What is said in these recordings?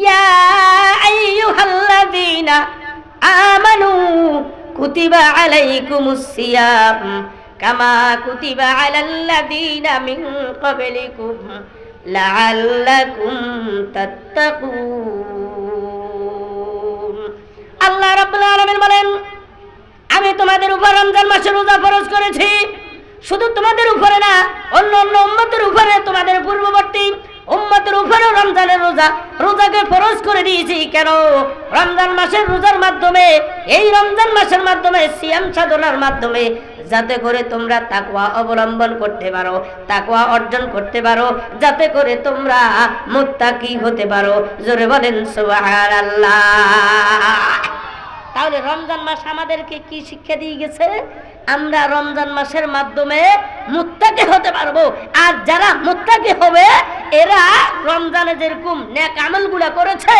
ইয়া আইয়ুহাল্লাযীনা আমানু কুতিবা আলাইকুমুস সিয়াম কামা কুতিবা আলাল্লাযীনা মিন ক্বাবলিকুম লাআল্লাকুম তাত্তাকুন। আল্লাহ রাব্বুল আলামিন বলেন, আমি তোমাদের উপর রমজান মাসে রোজা ফরজ করেছি। শুধু তোমাদের উপরে না অন্য অন্য উম্মতের রোজা রোজাকে ফরজ করে দিয়েছি। কেন? রমজান মাসের রোজার মাধ্যমে, এই রমজান মাসের মাধ্যমে, সিয়াম সাধনার মাধ্যমে, যাতে করে তোমরা তাকওয়া অবলম্বন করতে পারো, তাকওয়া অর্জন করতে পারো, যাতে করে তোমরা মুত্তাকি হতে পারো। জোরে বলেন, সুবহানাল্লাহ। তাহলে রমজান মাস আমাদেরকে কি শিক্ষা দিয়ে গেছে? আমরা রমজান মাসের মাধ্যমে মুত্তাকি হতে পারব। আর যারা মুত্তাকি হবে এরা রমজানে যেরকম নেক আমলগুলা করেছে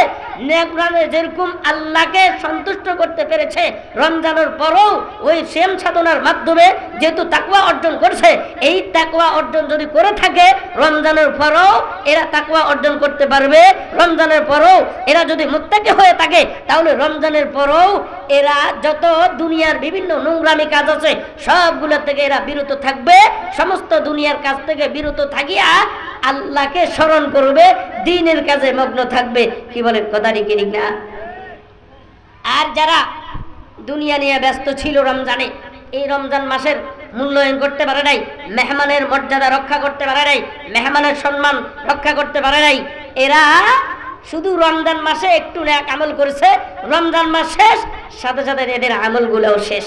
রমজানে যেরকম আল্লাহকে সন্তুষ্ট করতে পেরেছে, রমজানের পরও ওই সেম সাধনার মাধ্যমে যেহেতু তাকওয়া অর্জন করছে, এই তাকওয়া অর্জন যদি করে থাকে, রমজানের পরও এরা তাকওয়া অর্জন করতে পারবে। রমজানের পরও এরা যদি মুত্তাকি হয়ে থাকে, তাহলে রমজানের পরও এরা যত দুনিয়ার বিভিন্ন নোংরামি কাজ আছে, সবগুলো থেকে এরা বিরত থাকবে। সমস্ত দুনিয়ার কাজ থেকে বিরত থাকিয়া আল্লাহকে স্মরণ করবে, দিনের কাজে মগ্ন থাকবে। কি বলে কথাটি কি ঠিক না? আর যারা দুনিয়া নিয়ে ব্যস্ত ছিল রমজানে, এই রমজান মাসের মূল্যায়ন করতে পারে নাই, মেহমানের মর্যাদা রক্ষা করতে পারে নাই, মেহমানের সম্মান রক্ষা করতে পারে নাই, এরা শুধু রমজান মাসে একটু ন্যাক আমল করেছে, রমজান মাস শেষ, সাথে সাথে এদের আমলগুলোও শেষ।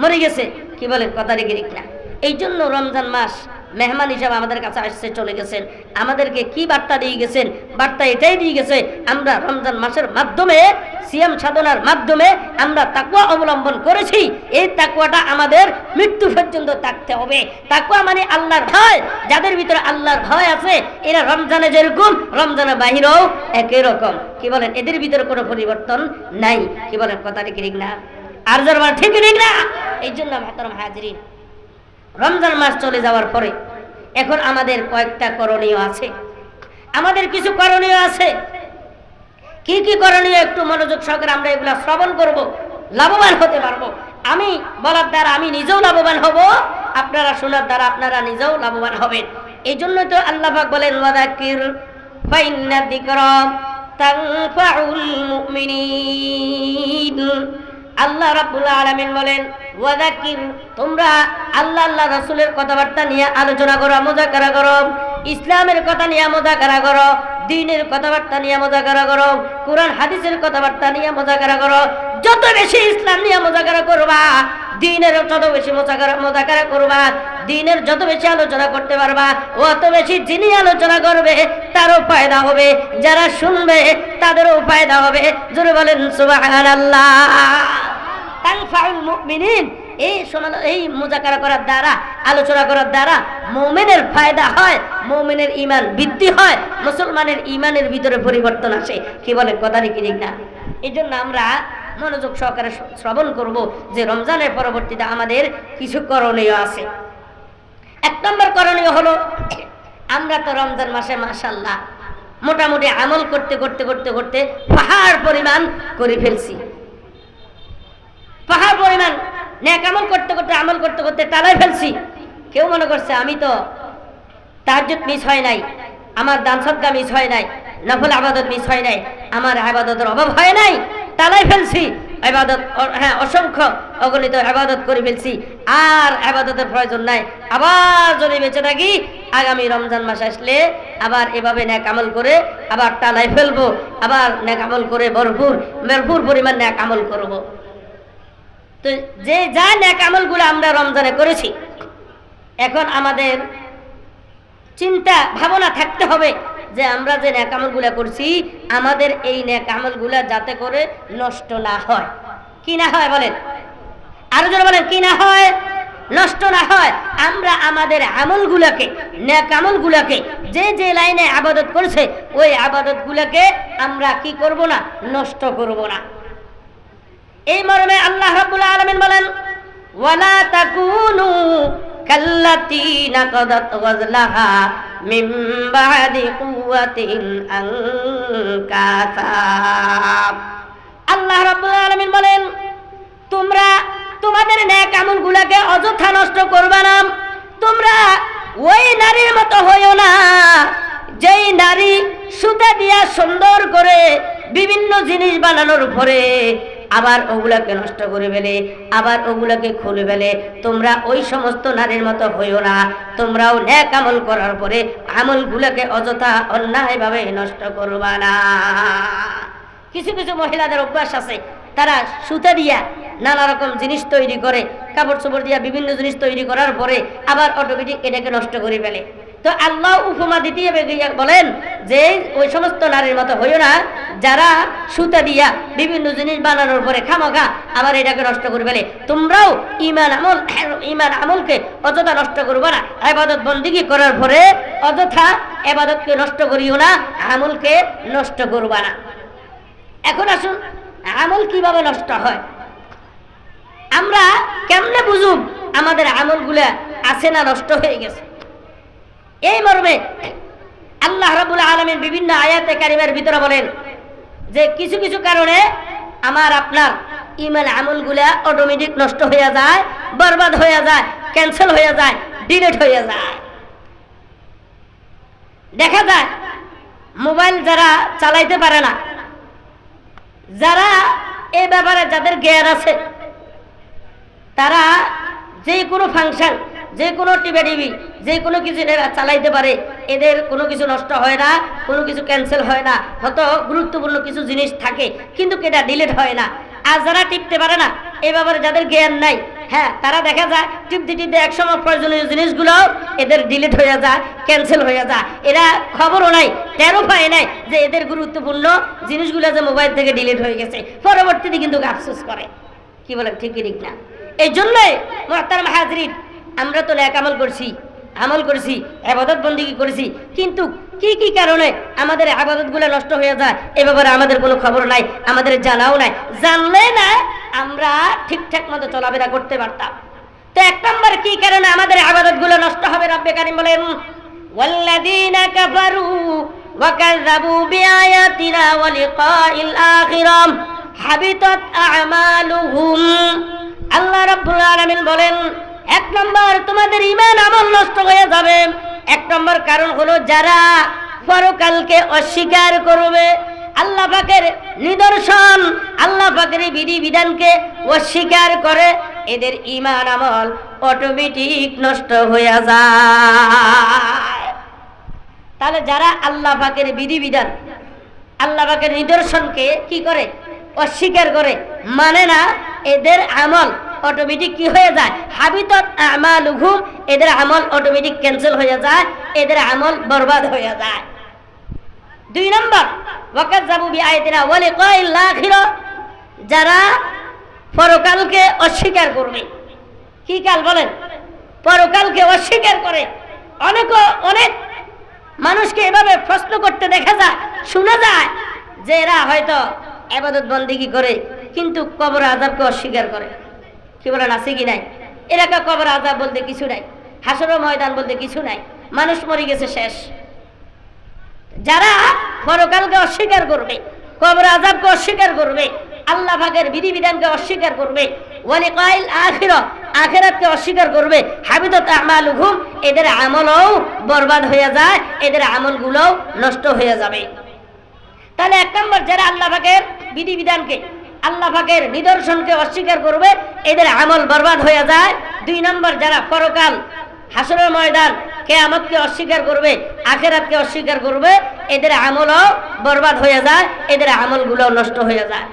মরে গেছে, কি বলে কথা রেখে না? এই জন্য রমজান মাস মেহমান হিসাবে আমাদের কাছে আসছে, চলে গেছেন। আমাদেরকে কি বার্তা দিয়ে গেছেন? বার্তা এটাই দিয়ে গেছে, আমরা রমজান মাসের মাধ্যমে, সিয়াম সাধনার মাধ্যমে আমরা তাকুয়া অবলম্বন করেছি। এই তাকুয়াটা আমাদের মৃত্যু পর্যন্ত থাকতে হবে। তাকুয়া মানে আল্লাহর ভয়। যাদের ভিতরে আল্লাহর ভয় আছে, এরা রমজানে যেরকম রমজানের বাহিরেও একই রকম। কি বলেন? এদের ভিতরে কোনো পরিবর্তন নাই। কি বলেন? কথাটি ঠিক না? আর যার ঠিক ঠিক না? এই জন্য মাতারম হাজরিন রমজান মাস চলে যাওয়ার পরে এখন আমাদের কয়েকটা করণীয় আছে। আমাদের কিছু করণীয় আছে। কি কি করণীয় একটু মনোযোগ সহকারে আমরা এগুলা শ্রবণ করব, লাভবান হতে পারব। আমি বলার দ্বারা আমি নিজেও লাভবান হব, আপনারা শোনার দ্বারা আপনারা নিজেও লাভবান হবেন। এই জন্য তো আল্লাহ বলেন, ওয়াদাকির তানফাউল মুমিনিন। আল্লাহ রাব্বুল আলামিন বলেন ওয়াদাকির তোমরা আল্লাহ আল্লাহ রাসূলের কথাবার্তা নিয়ে আলোচনা করো, মোজাকারা করো। ইসলামের কথা নিয়ে মোজাকারা করো দিনের কথাবার্তা নিয়ে মোজাকারা করো, কোরআন, হাদিসের কথাবার্তা নিয়ে মোজাকারা করো। যত বেশি ইসলাম নিয়ে মোজাকারা করবা দিনের যত বেশি মোজাকারা মোজাকারা করবা দিনের যত বেশি আলোচনা করতে পারবা, অত বেশি যিনি আলোচনা করবে, তারও ফায়দা হবে। যারা শুনবে, তাদেরও ফায়দা হবে। জোরে বলেন, সুবহানাল্লাহ। তানফাউল মুমিনিন। এই সমান, এই মুজাকারা করার দ্বারা, আলোচনা করার দ্বারা মুমিনের ফায়দা হয়, মুমিনের ইমান বৃদ্ধি হয়, মুসলমানের ইমানের ভিতরে পরিবর্তন আসে। কি বলে কথাটি কি ঠিক না? এই জন্য আমরা মনোযোগ সহকারে শ্রবণ করব যে রমজানের পরবর্তীতে আমাদের কিছু করণীয় আছে। এক নম্বর করণীয় হলো, আমরা তো রমজান মাসে মাসাল্লাহ মোটামুটি আমল করতে করতে করতে করতে পাহাড় পরিমাণ করে ফেলছি। পাহাড় পরিমাণ ন্যাক আমল করতে করতে, আমল করতে করতে টালাই ফেলছি। কেউ মনে করছে আমি তো তাহাজ্জুদ মিস হয় নাই, আমার দান সদ্গা মিস হয় নাই, নফল আবাদত মিস হয় নাই, আমার আবাদতের অভাব হয় নাই টালাই ফেলছি। আবাদত হ্যাঁ অসংখ্য অগণিত আবাদত করে ফেলছি, আর আবাদতের প্রয়োজন নাই। আবার যদি বেঁচে থাকি, আগামী রমজান মাস আসলে আবার এভাবে ন্যাক আমল করে আবার টালাই ফেলব, আবার ন্যাক আমল করে ভরপুর ভরপুর পরিমাণ ন্যাক আমল করব। তো যে যা ন্যাক আমলগুলো আমরা রমজানে করেছি, এখন আমাদের চিন্তা, ভাবনা থাকতে হবে যে আমরা যে ন্যাক আমলগুলো করছি, আমাদের এই ন্যাক আমলগুলা যাতে করে নষ্ট না হয়। কি না হয় বলেন? আরও জোরে বলেন, কি না হয়? নষ্ট না হয়। আমরা আমাদের আমলগুলোকে ন্যাক আমলগুলোকে যে যে লাইনে আবাদত করছে, ওই আবাদতগুলোকে আমরা কি করব না? নষ্ট করব না। এই মর্মে আল্লাহ রাব্বুল আলামিন বলেন, ওয়ালা তাকুনু কাল্লাতী নাকাদাত গাজলাহা মিন বাদি কুওয়াতিন আনকাসা আল্লাহ রাব্বুল আলামিন বলেন, তোমরা তোমাদের ন্যাক আমলগুলোকে অযথা নষ্ট করবে না। তোমরা ওই নারীর মতো হইও না, যেই নারী সুতা দিয়া সুন্দর করে বিভিন্ন জিনিস বানানোর পরে আবার ওগুলাকে নষ্ট করে ফেলে, আবার ওগুলাকে খুলে ফেলে। তোমরা ওই সমস্ত নারীর মতো হইও না। তোমরাও ন্যাক আমল করার পরে আমলগুলোকে অযথা অন্যায়ভাবে নষ্ট করবা না। কিছু কিছু মহিলাদের অভ্যাস আছে। তারা সুতা দিয়া নানা রকম জিনিস তৈরি করে, কাপড় চোপড় দিয়া বিভিন্ন জিনিস তৈরি করার পরে আবার অটোমেটিক এটাকে নষ্ট করে ফেলে। তো আল্লাহ উপমা দ্বিতীয় বলেন যে, ওই সমস্ত নারীর মতো হইও না, যারা সুতা দিয়া বিভিন্ন জিনিস বানানোর পরে খামাখা, আবার এটাকে নষ্ট করে ফেলে তোমরাও ইমান আমল ইমান আমলকে অযথা নষ্ট করব না। আবাদত বন্দিগি করার পরে অযথা এবাদতকে নষ্ট করিও না, আমলকে নষ্ট করবা না। এখন আসুন, আমল কীভাবে নষ্ট হয়? আমরা কেমনে বুঝুম আমাদের আমলগুলা আছে না নষ্ট হয়ে গেছে? এই মর্মে আল্লাহ রাবুল আলমীর বিভিন্ন আয়াতে কারিমের ভিতরে বলেন যে কিছু কিছু কারণে আমার আপনার ইমান আমলগুলা অটোমেটিক নষ্ট হয়ে যায়, বরবাদ হয়ে যায় ক্যান্সেল হয়ে যায় ডিলেট হয়ে যায়। দেখা যায় মোবাইল যারা চালাইতে পারে না, যারা এ ব্যাপারে যাদের জ্ঞান আছে, তারা যে কোনো ফাংশন যে কোনো টিভি টিভি যে কোনো কিছু এরা চালাইতে পারে। এদের কোনো কিছু নষ্ট হয় না, কোনো কিছু ক্যান্সেল হয় না। হয়তো গুরুত্বপূর্ণ কিছু জিনিস থাকে, কিন্তু এটা ডিলিট হয় না। আর যারা টিপতে পারে না, এ ব্যাপারে যাদের জ্ঞান নাই হ্যাঁ তারা দেখা যায় টিপতে টিপতে একসময় প্রয়োজনীয় জিনিসগুলো এদের ডিলিট হয়ে যায় ক্যান্সেল হয়ে যায়। এরা খবরও নাই, টেরও পায় নাই যে এদের গুরুত্বপূর্ণ জিনিসগুলো যে মোবাইল থেকে ডিলিট হয়ে গেছে, পরবর্তীতে কিন্তু আফসোস করে। কি বলে ঠিকই ঠিক না? এই জন্যই মহতারাম হাজরিন, আমরা তো ন্যাক আমল করছি। আমল করেছি আবাদত বন্দিগি করেছি কিন্তু কি কি কারণে আমাদের আবাদত গুলো নষ্ট হয়ে যায় এ ব্যাপারে আমাদের কোনো খবর নাই আমাদের জানাও নাই জানলে না আমরা ঠিকঠাক মতো চলাফেরা করতে পারতাম তো এক নম্বর কি কারণে আমাদের আবাদত গুলো নষ্ট হবে রব্বে কারিম বলেন ওয়াল্লাযীনা কাফারু وكذبوا بآياتنا ولقاء الآخرة حبطت أعمالهم আল্লাহ রাব্বুল আলামিন বলেন এক নম্বর, তোমাদের ইমান আমল নষ্ট হয়ে যাবে। এক নম্বর কারণ হলো যারা পরকালকে অস্বীকার করবে, আল্লাহ পাকের নিদর্শন, আল্লাহ পাকের বিধি বিধানকে অস্বীকার করে, এদের ইমান আমল অটোমেটিক নষ্ট হয়ে যায়। তাহলে যারা আল্লাহ পাকের বিধি বিধান আল্লাহ পাকের নিদর্শনকে কি করে? অস্বীকার করে মানে না, এদের আমল অটোমেটিক কি হয়ে যায়? হাবিতত আমালুহুম, এদের আমল অটোমেটিক ক্যান্সেল হয়ে যায়, এদের আমল বরবাদ হয়ে যায়। দুই নম্বর ওয়াকাত যাবু বি আয়াতিনা ওয়া লিকাইল যারা পরকালকে অস্বীকার করবে। কি কাল বলেন? পরকালকে অস্বীকার করে। অনেক অনেক মানুষকে এভাবে প্রশ্ন করতে দেখা যায়, শোনা যায় যে এরা হয়তো আবাদত বন্দিগি করে, কিন্তু কবর আজাবকে অস্বীকার করে। কি বলেন আছে কি নাই। এলাকা কবর আজাব বলতে কিছু নাই। হাসর ময়দান বলতে কিছু নাই। মানুষ মরে গেছে শেষ। যারা পরকালকে অস্বীকার করবে, কবর আজাবকে অস্বীকার করবে, আল্লাহ ভাগের বিধিবিধানকে অস্বীকার করবে ওয়ালি কাইল আখির আখেরাতকে অস্বীকার করবে হাবিদত আমালুহুম, এদের আমলও বরবাদ হয়ে যায়, এদের আমলগুলোও নষ্ট হয়ে যাবে। তাহলে এক নম্বর, যারা আল্লাহ পাকের বিধিবিধানকে আল্লাহ পাকের নিদর্শনকে অস্বীকার করবে, এদের আমল বরবাদ হয়ে যায়। দুই নম্বর, যারা পরকাল হাসরের ময়দান কে কেয়ামতকে অস্বীকার করবে, আখেরাতকে অস্বীকার করবে, এদের আমলও বরবাদ হয়ে যায়, এদের আমলগুলো নষ্ট হয়ে যায়।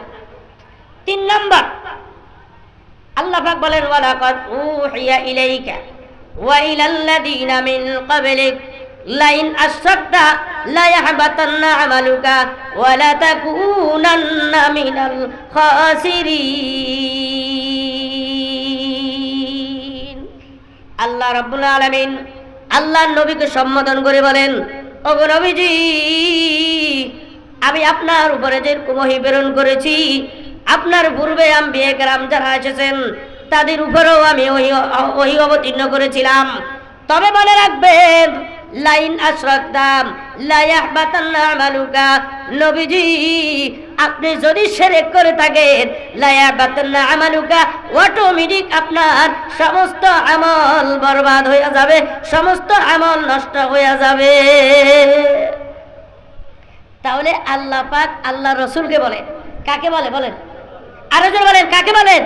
তিন নম্বর, আল্লাহ পাক বলেন, ওয়ালাকাদ উহিয়া ইলাইকা ওয়া ইলাল্লাযীনা মিন ক্বাবলিক। লাইন আশরাকতা, লা ইয়াহবাতান্না আমালুকা ওয়া লা তাকুনান্না মিনাল খাসিরিন। আল্লাহ রাব্বুল আলামিন আল্লাহর নবীকে সম্বোধন করে বলেন, ওগো নবীজি, আমি আপনার উপরে যে কুমহি প্রেরণ করেছি, আপনার পূর্বে আম্বিয়ে কেরাম যারা এসেছেন, তাদের উপরেও আমি ওই অবতীর্ণ করেছিলাম। তবে মনে রাখবেন লাইন আশরাকতাম লা ইয়াহবাতান্না আমালুকা। নবীজি, আপনি যদি শিরক করে থাকেন, লা ইয়াহবাতান্না আমালুকা অটোমেটিক আপনার সমস্ত আমল বরবাদ হয়ে যাবে, সমস্ত আমল নষ্ট হয়ে যাবে। তাহলে আল্লাহ পাক আল্লাহ রসুলকে বলেন কাকে বলে বলেন? আরও জন বলেন, কাকে বলেন?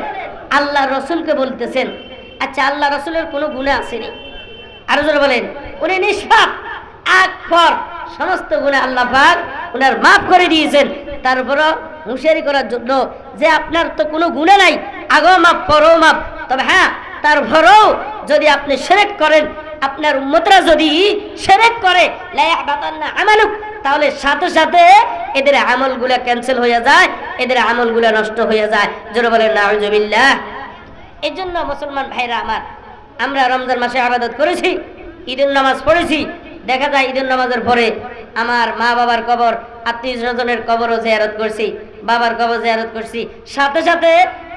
আল্লাহ রসুলকে বলতেছেন। আচ্ছা আল্লাহ রসুলের কোনো গুণে আসেনি আরও জন বলেন। উনি নিষ্পাপ, আকবর, সমস্ত গুণে আল্লাহ পাক উনার মাফ করে দিয়েছেন। তারপরও হুঁশিয়ারি করার জন্য যে আপনার তো কোনো গুণে নাই, আগো মাপ পরও মাপ তবে হ্যাঁ তারপরেও যদি আপনি সেরেক করেন, আপনার উম্মতরা যদি সেরেক করে আমালুক, তাহলে সাথে সাথে এদের আমলগুলা ক্যান্সেল হয়ে যায়, এদের আমলগুলা নষ্ট হয়ে যায়। জোরে বলেন, নাউজুবিল্লাহ। এই জন্য মুসলমান ভাইরা আমার, আমরা রমজান মাসে আবাদত করেছি। ঈদের নামাজ পড়েছি, দেখা যায় ঈদের নামাজের পরে আমার মা বাবার কবর, আত্মীয় স্বজনের কবরও জিয়ারত করছি, বাবার কবর জিয়ারত করছি। সাথে সাথে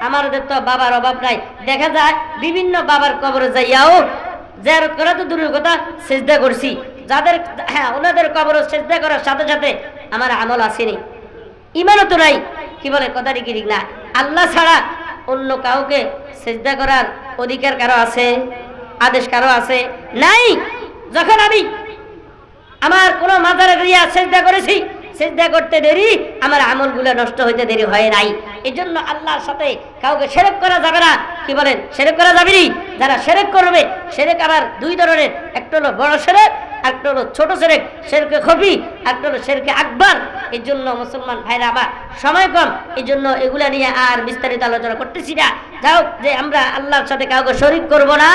আমাদের তো বাবার অভাব নাই। দেখা যায় বিভিন্ন বাবার কবরে যাইয়াও জিয়ারত করা তো দূরের কথা, সেজদা করছি। যাদের হ্যাঁ ওনাদের কবর সেজদা করার সাথে সাথে আমার আমল আসেনি। ইমানও তো নাই। কি বলে কথাটি কি ঠিক না? আল্লাহ ছাড়া অন্য কাউকে সেজদা করার অধিকার কারও আছে? আদেশ কারও আছে? নাই। যখন আমি আমার কোনো মাজারে রিয়া সেজদা করেছি, সেজদা করতে দেরি, আমার আমলগুলো নষ্ট হইতে দেরি হয় নাই। এই জন্য আল্লাহর সাথে কাউকে সেরেক করা যাবে না। কি বলেন? সেরেক করা যাবে যারা সেরেক করবে, সেরেক আবার দুই ধরনের। একটা হলো বড় সেরেক, একটা হলো ছোট সেরেক। সেরকে খবি একটা হলো সেরকে আকবর। এই জন্য মুসলমান ভাইরা আবার সময় কম। এই জন্য এগুলা নিয়ে আর বিস্তারিত আলোচনা করতেছি না। যাও, যে আমরা আল্লাহর সাথে কাউকে শরিক করব না।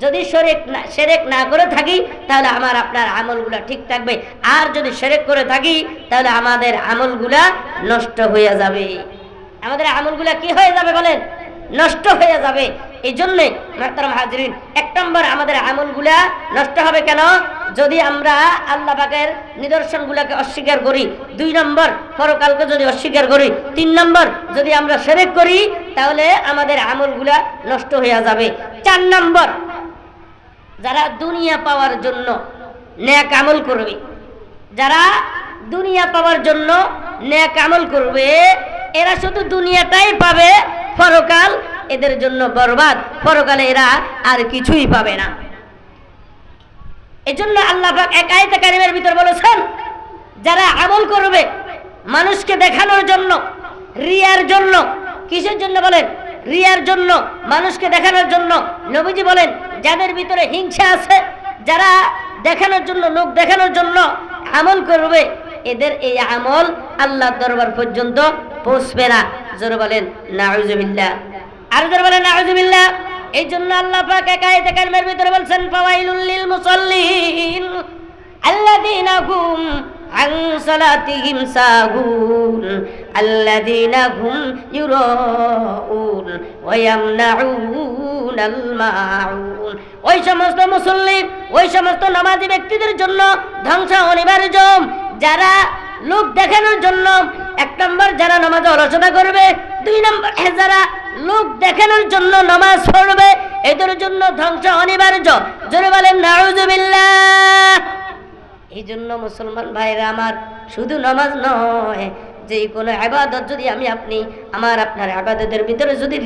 যদি শরেক না, সেরেক না করে থাকি, তাহলে আমার আপনার আমলগুলা ঠিক থাকবে। আর যদি সেরেক করে থাকি, তাহলে আমাদের আমলগুলা নষ্ট হয়ে যাবে। আমাদের আমলগুলা কি হয়ে যাবে বলেন? নষ্ট হয়ে যাবে। এই জন্যে হাজরিন, এক নম্বর আমাদের আমলগুলা নষ্ট হবে কেন? যদি আমরা আল্লাহ নিদর্শনগুলাকে অস্বীকার করি, দুই নম্বর, পরকালকে যদি অস্বীকার করি, তিন নম্বর, যদি আমরা সেরেক করি, তাহলে আমাদের আমলগুলা নষ্ট হয়ে যাবে। চার নম্বর যারা দুনিয়া পাওয়ার জন্য ন্যাক আমল করবে, যারা দুনিয়া পাওয়ার জন্য ন্যাক আমল করবে, এরা শুধু দুনিয়াটাই পাবে, পরকাল এদের জন্য বরবাদ, পরকালে এরা আর কিছুই পাবে না। এজন্য আল্লাহ এক কারিমের ভিতর বলেছেন, যারা আমল করবে মানুষকে দেখানোর জন্য, রিয়ার জন্য, কিসের জন্য বলেন? রিয়ার জন্য, মানুষকে দেখানোর জন্য নবীজি বলেন যাদের ভিতরে হিংসা আছে। যারা দেখানোর জন্য, লোক দেখানোর জন্য আমল করবে, এদের এই আমল আল্লাহ দরবার পর্যন্ত পৌঁছবে না। জোর বলেন, নাউজুবিল্লাহ। আর জোর বলেন, নাউজুবিল্লাহ। এই জন্য আল্লাহ পাক একাই কালমের ভিতরে বলছেন, ফাওয়াইলুল লিল মুসাল্লিন আল্লাযীনা عن صلاتهم ساهون الذين هم يراءون ويمنعون الماعون ওই সমস্ত মুসল্লি ওই সমস্ত নামাজি ব্যক্তিদের জন্য ধ্বংস অনিবার্য যারা লোক দেখানোর জন্য এক নম্বর যারা নামাজে অলসতা করবে দুই নম্বর যারা লোক দেখানোর জন্য নামাজ পড়বে এদের জন্য ধ্বংস অনিবার্য জোরে বলেন নাউজুবিল্লাহ এই জন্য মুসলমান ভাইরা আমার শুধু নামাজ নয় যে কোনো আবাদত যদি আমি আপনি, আমার আপনার আবাদতের ভিতরে যদি